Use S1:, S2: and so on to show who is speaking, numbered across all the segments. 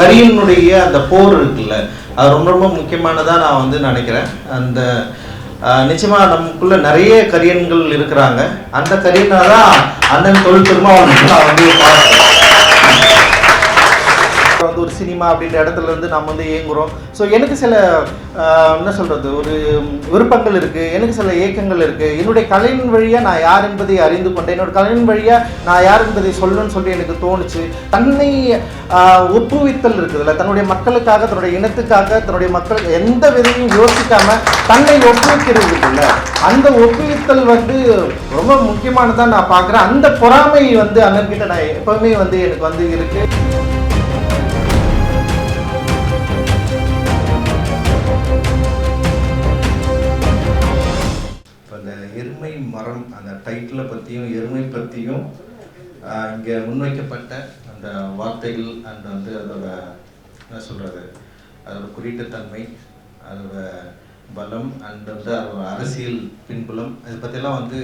S1: கரியனுடைய அந்த போர் இருக்குல்ல அது ரொம்ப ரொம்ப முக்கியமானதாக நான் வந்து நினைக்கிறேன். அந்த நிச்சயமாக நமக்குள்ளே நமக்குள்ள நிறைய கரியன்கள் இருக்கிறாங்க. அந்த கரியனால தான் அண்ணன் தொழில் திரும்ப நான் வந்து பார்க்குறேன் அப்புறம் வந்து ஒரு சினிமா அப்படின்ற இடத்துல இருந்து நம்ம வந்து இயங்குகிறோம் ஸோ எனக்கு சில என்ன சொல்கிறது ஒரு விருப்பங்கள் இருக்குது எனக்கு சில ஏக்கங்கள் இருக்குது என்னுடைய கலையின் வழியாக நான் யார் என்பதை அறிந்து கொண்டேன். என்னோட கலையின் வழியாக நான் யார் என்பதை சொல்லணும்னு சொல்லி எனக்கு தோணுச்சு. தன்னை ஒப்புவித்தல் இருக்குதுல்ல தன்னுடைய மக்களுக்காக தன்னுடைய இனத்துக்காக தன்னுடைய மக்கள் எந்த விதையும் யோசிக்காமல் தன்னை ஒப்புவிக்கிறது இருக்குல்ல அந்த ஒப்புவித்தல் வந்து ரொம்ப முக்கியமானதான் நான் பார்க்குறேன். அந்த பொறாமை வந்து அண்ணன்கிட்ட நான் எப்பவுமே வந்து எனக்கு வந்து இருக்குது டைட்டிலை பற்றியும் எருமை பற்றியும் இங்கே முன்வைக்கப்பட்ட அந்த வார்த்தைகள் அண்ட் வந்து அதோட என்ன சொல்கிறது அதோட குறியீட்டுத்தன்மை அதோட பலம் அண்ட் வந்து அதோட அரசியல் பின்புலம் இதை பற்றியெல்லாம் வந்து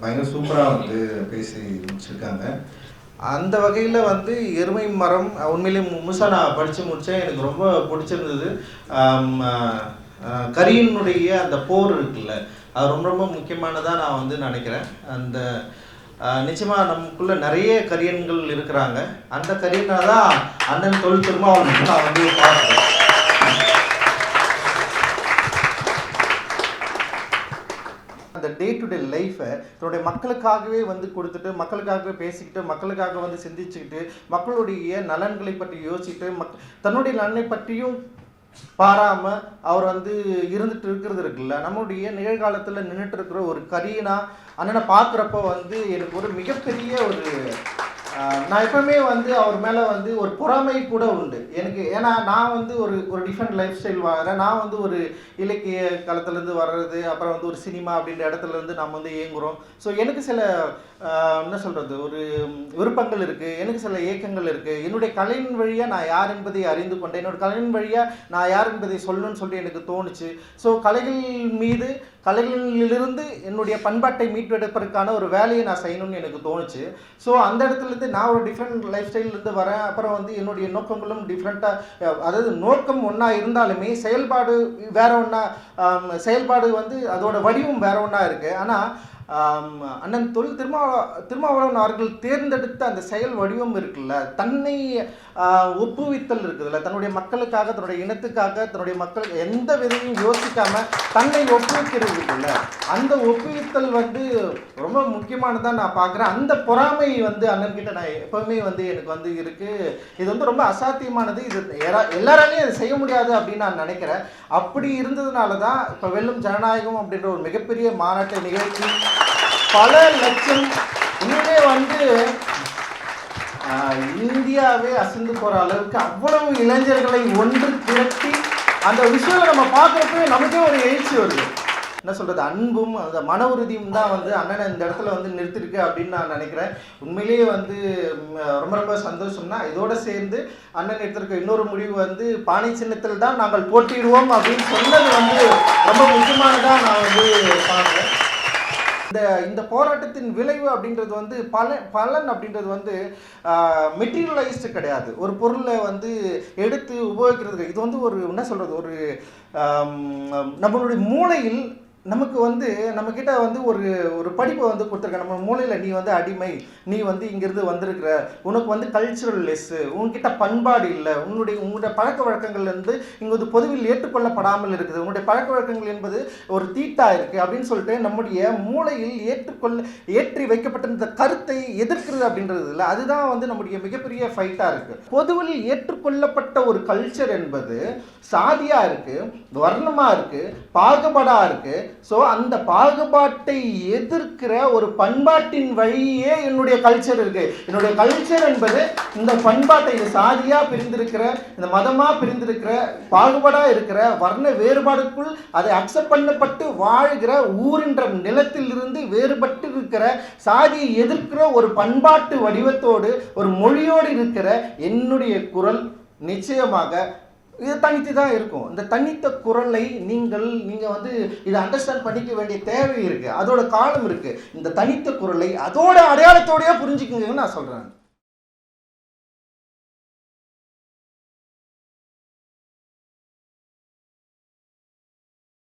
S1: பயங்கர சூப்பராக வந்து பேசி முடிச்சிருக்காங்க. அந்த வகையில் வந்து எருமை மரம் உண்மையிலேயே முழுசாக நான் படித்து முடித்தேன் எனக்கு ரொம்ப பிடிச்சிருந்தது. கரியனுடைய அந்த போர் இருக்குல்ல அது ரொம்ப ரொம்ப முக்கியமானதாக நான் வந்து நினைக்கிறேன். அந்த நிச்சயமாக நமக்குள்ளே நிறைய கரியன்கள் இருக்கிறாங்க. அந்த கரியனால தான் அண்ணன் தொழில் திரும்ப நான் வந்து பார்க்குறேன். அந்த டே டு டே லைஃப்பை தன்னுடைய மக்களுக்காகவே வந்து கொடுத்துட்டு மக்களுக்காகவே பேசிக்கிட்டு மக்களுக்காக வந்து சிந்திச்சுக்கிட்டு மக்களுடைய நலன்களை பற்றி யோசிச்சுட்டு மக் தன்னுடைய நலனை பற்றியும் பாராம அவர் வந்து இருந்துட்டு இருக்கிறது இருக்குல்ல. நம்மளுடைய நிகழ்காலத்தில் நின்றுட்டு இருக்கிற ஒரு கரியனா அண்ணனை பார்க்குறப்ப வந்து எனக்கு ஒரு மிகப்பெரிய ஒரு நான் எப்பவுமே வந்து அவர் மேலே வந்து ஒரு பொறாமை கூட உண்டு. எனக்கு ஏன்னா நான் வந்து ஒரு ஒரு டிஃப்ரெண்ட் லைஃப் ஸ்டைல் வாங்குறேன். நான் வந்து ஒரு இலக்கிய காலத்துலேருந்து வர்றது அப்புறம் வந்து ஒரு சினிமா அப்படின்ற இடத்துல இருந்து நம்ம வந்து இயங்குறோம். ஸோ எனக்கு சில என்ன சொல்கிறது ஒரு விருப்பங்கள் இருக்குது எனக்கு சில ஏக்கங்கள் இருக்குது என்னுடைய கலையின் வழியாக நான் யார் என்பதை அறிந்து கொண்டேன். என்னோட கலையின் வழியாக நான் யார் என்பதை சொல்லணும்னு சொல்லி எனக்கு தோணுச்சு. ஸோ கலைகள் மீது கலைகளிலிருந்து என்னுடைய பண்பாட்டை மீட்டெடுப்பதற்கான ஒரு வேலையை நான் செய்யணும்னு எனக்கு தோணுச்சு. ஸோ அந்த இடத்துல இருந்து நான் ஒரு டிஃப்ரெண்ட் லைஃப் ஸ்டைல்லேருந்து வரேன். அப்புறம் வந்து என்னுடைய நோக்கங்களும் டிஃப்ரெண்ட்டாக அதாவது நோக்கம் ஒன்றா இருந்தாலுமே செயல்பாடு வேற ஒன்றா செயல்பாடு வந்து அதோட வடிவம் வேற ஒன்றா இருக்குது ஆனால் அண்ணன் தொல் திருமாவள திருமாவளவன் அவர்கள் தேர்ந்தெடுத்த அந்த செயல் வடிவம் இருக்குல்ல தன்னை ஒப்புவித்தல் இருக்குதுல்ல தன்னுடைய மக்களுக்காக தன்னுடைய இனத்துக்காக தன்னுடைய மக்கள் எந்த விதையும் யோசிக்காம தன்னை ஒப்புவிக்கிறது இருக்குல்ல அந்த ஒப்புவித்தல் வந்து ரொம்ப முக்கியமானதாக நான் பார்க்குறேன் அந்த பொறாமை வந்து அண்ணன்கிட்ட நான் எப்பவுமே வந்து எனக்கு வந்து இருக்கு. இது வந்து ரொம்ப அசாத்தியமானது. இது எல்லாராலையும் அதை செய்ய முடியாது அப்படின்னு நான் நினைக்கிறேன். அப்படி இருந்ததுனால தான் இப்போ வெல்லும் ஜனநாயகம் அப்படின்ற ஒரு மிகப்பெரிய மாநாட்டை நிகழ்ச்சி பல லட்சம் இன்னுமே வந்து இந்தியாவே அசந்து போற அளவுக்கு அவ்வளவு இளைஞர்களை ஒன்று திரட்டி அந்த விஷயங்களை நம்ம பார்க்குறப்ப நமக்கே ஒரு எழுச்சி வருது. என்ன சொல்றது? அன்பும் அந்த மன உறுதியும் தான் வந்து அண்ணனை இந்த இடத்துல வந்து நிறுத்திருக்கு அப்படின்னு நான் நினைக்கிறேன். உண்மையிலேயே வந்து ரொம்ப ரொம்ப சந்தோஷம்னா இதோட சேர்ந்து அண்ணன் எடுத்திருக்க இன்னொரு முடிவு வந்து பானை சின்னத்தில் தான் நாங்கள் போட்டிடுவோம் அப்படின்னு சொன்னது வந்து ரொம்ப முக்கியமானதாக நான் வந்து பார்க்குறேன். இந்த இந்த போராட்டத்தின் விளைவு அப்படின்றது வந்து பலன் பலன் அப்படின்றது வந்து மெட்டீரியலைஸ்டு கிடையாது. ஒரு பொருளை வந்து எடுத்து உபயோகிக்கிறது இது வந்து ஒரு என்ன சொல்கிறது ஒரு நம்மளுடைய மூளையில் நமக்கு வந்து நம்மக்கிட்ட வந்து ஒரு ஒரு படிப்பை வந்து கொடுத்துருக்க நம்ம மூலையில் நீ வந்து அடிமை நீ வந்து இங்கேருந்து வந்திருக்கிற உனக்கு வந்து கல்ச்சுரல் லெஸ்ஸு உன்கிட்ட பண்பாடு இல்லை உன்னுடைய உங்களுடைய பழக்க வழக்கங்கள் வந்து இங்கே வந்து பொதுவில் ஏற்றுக்கொள்ளப்படாமல் இருக்குது உன்னுடைய பழக்க வழக்கங்கள் என்பது ஒரு தீட்டா இருக்குது அப்படின்னு சொல்லிட்டு நம்முடைய மூளையில் ஏற்றுக்கொள்ள ஏற்றி வைக்கப்பட்ட இந்த கருத்தை எதிர்க்கிறது அப்படின்றது இல்லை. அதுதான் வந்து நம்முடைய மிகப்பெரிய ஃபைட்டாக இருக்குது பொதுவில் ஏற்றுக்கொள்ளப்பட்ட ஒரு கல்ச்சர் என்பது சாதியாக இருக்குது வர்ணமாக இருக்குது பாகுபாடாக இருக்குது ஸோ அந்த பாகுபாட்டை எதிர்க்கிற ஒரு பண்பாட்டின் வழியே என்னுடைய கல்ச்சர் இருக்கு. என்னுடைய கல்ச்சர் என்பது இந்த பண்பாட்டை இந்த சாதியாக பிரிந்திருக்கிற இந்த மதமாக பிரிந்திருக்கிற பாகுபாடாக இருக்கிற வர்ண வேறுபாடுக்குள் அதை அக்செப்ட் பண்ணப்பட்டு வாழ்கிற ஊரின்ற நிலத்திலிருந்து வேறுபட்டு இருக்கிற சாதியை எதிர்க்கிற ஒரு பண்பாட்டு வடிவத்தோடு ஒரு மொழியோடு இருக்கிற என்னுடைய குரல் நிச்சயமாக இது தனித்து தான் இருக்கும். இந்த தனித்த குரலை நீங்கள் நீங்கள் வந்து இதை அண்டர்ஸ்டாண்ட் பண்ணிக்க வேண்டிய தேவை இருக்குது அதோட காலம் இருக்குது இந்த தனித்த குரலை அதோட அடையாளத்தோடையே புரிஞ்சுக்குங்கன்னு நான் சொல்கிறேன்